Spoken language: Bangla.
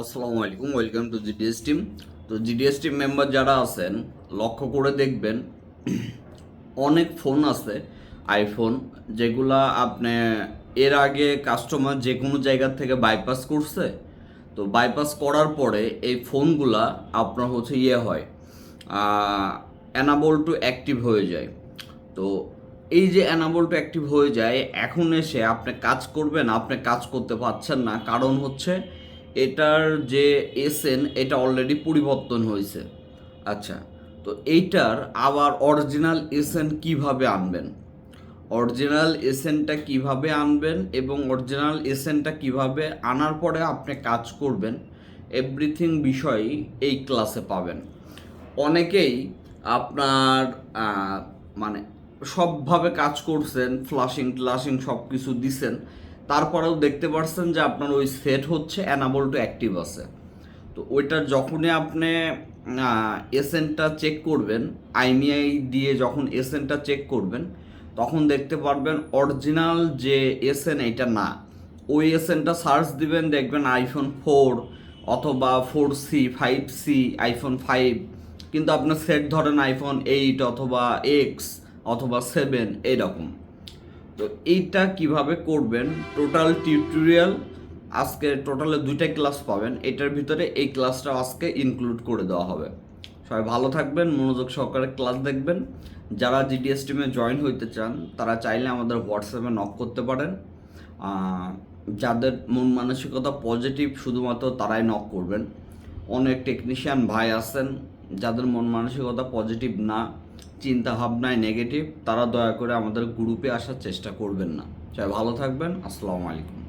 আসসালামু আলাইকুম ওয়েলকাম টু জিডিএস টিম তো জিডিএস টিম মেম্বার যারা আছেন, লক্ষ্য করে দেখবেন, অনেক ফোন আছে আইফোন যেগুলা আপনি এর আগে কাস্টমার যে কোনো জায়গা থেকে বাইপাস করছে। তো বাইপাস করার পরে এই ফোনগুলা আপনার হচ্ছে ইয়ে হয় অ্যানাবল টু অ্যাক্টিভ হয়ে যায়। তো এই যে অ্যানাবল টু অ্যাক্টিভ হয়ে যায়, এখন এসে আপনি কাজ করবেন, আপনি কাজ করতে পারছেন না। কারণ হচ্ছে এটার যে এসএন এটা অলরেডি পরিবর্তন হয়েছে। আচ্ছা তো এইটার আবার অরিজিনাল এসএন কীভাবে আনবেন? অরিজিনাল এসএনটা কীভাবে আনবেন এবং অরিজিনাল এসএনটা কীভাবে আনার পরে আপনি কাজ করবেন এভরিথিং বিষয়ই এই ক্লাসে পাবেন। অনেকেই আপনার মানে সবভাবে কাজ করছেন ফ্লাশিং ট্লাশিং সব কিছু দিছেন তারপরেও দেখতে পারছেন যে আপনার ওই সেট হচ্ছে অ্যানাবল টু অ্যাক্টিভ আছে। তো ওইটার যখনই আপনি এসেনটা চেক করবেন আইমিআই দিয়ে যখন এসেনটা চেক করবেন, তখন দেখতে পারবেন অরিজিনাল যে এসএন এটা না। ওই এসএনটা সার্চ দিবেন, দেখবেন আইফোন ফোর অথবা four C five C iPhone five কিন্তু আপনার সেট ধরেন আইফোন এইট অথবা এক্স অথবা সেভেন এইরকম। তো এইটা কীভাবে করবেন? টোটাল টিউটোরিয়াল আজকে টোটালে দুইটা ক্লাস পাবেন। এটার ভিতরে এই ক্লাসটা আজকে ইনক্লুড করে দেওয়া হবে। সবাই ভালো থাকবেন, মনোযোগ সহকারে ক্লাস দেখবেন। যারা জিডিএস টিমে জয়েন হইতে চান, তারা চাইলে আমাদের হোয়াটসঅ্যাপে নক করতে পারেন। যাদের মন মানসিকতা পজিটিভ শুধুমাত্র তারাই নক করবেন। অনেক টেকনিশিয়ান ভাই আছেন যাদের মন মানসিকতা পজিটিভ না চিন্তা ভাবনায় নেগেটিভ তারা দয়া করে আমাদের গ্রুপে আসার চেষ্টা করবেন না। সবাই ভালো থাকবেন, আসসালামু আলাইকুম।